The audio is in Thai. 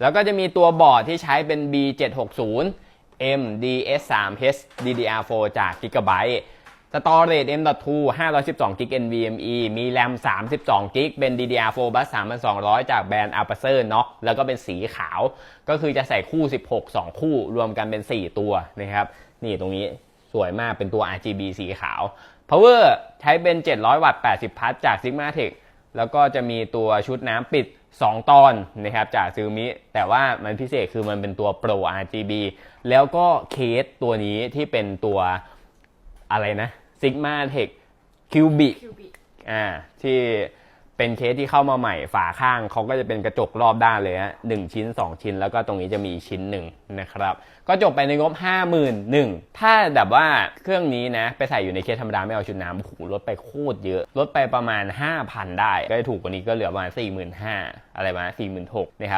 แล้วก็จะมีตัวบอร์ดที่ใช้เป็น B760 MDS3H DDR4 จาก Gigabyte Storage M.2 512 g b NVMe มี RAM 32 g b เป็น DDR4 bus 3200 จากแบรนด์ Aperture เนาะแล้วก็เป็นสีขาว ก็คือจะใส่คู่ 16 2 คู่ รวมกันเป็น 4 ตัวนะครับ นี่ตรงนี้สวยมากเป็นตัว RGB สีขาว Power ใช้เป็น 700 วัตต์ 80 พัทจาก Sigmatic แล้วก็จะมีตัวชุดน้ำปิด 2 ตอนนะครับจากซูมิ แต่ว่ามันพิเศษคือมันเป็นตัว Pro RGB แล้วก็เคสตัวนี้ที่เป็นตัวอะไรนะ Sigma Tech Cubic คิวบิอ่าที่ เป็นเคสที่เข้ามาใหม่ฝาข้างเขาก็จะเป็นกระจกรอบด้านเลยฮะหนึ่งชิ้น 2 ชิ้น แล้วก็ตรงนี้จะมีชิ้นหนึ่งนะครับ ก็จบไปในงบ 5 1 0 0 0ถ้าแบบว่าเครื่องนี้นะ ไปใส่อยู่ในเคสธรรมดาไม่เอาชุดน้ำโอ้โหลดไปโคตรเยอะ ลดไปประมาณ 5,000 ได้ ก็จะถูกกว่านี้ก็เหลือประมาณ45,000อะไรประมาณ46,000นะครับ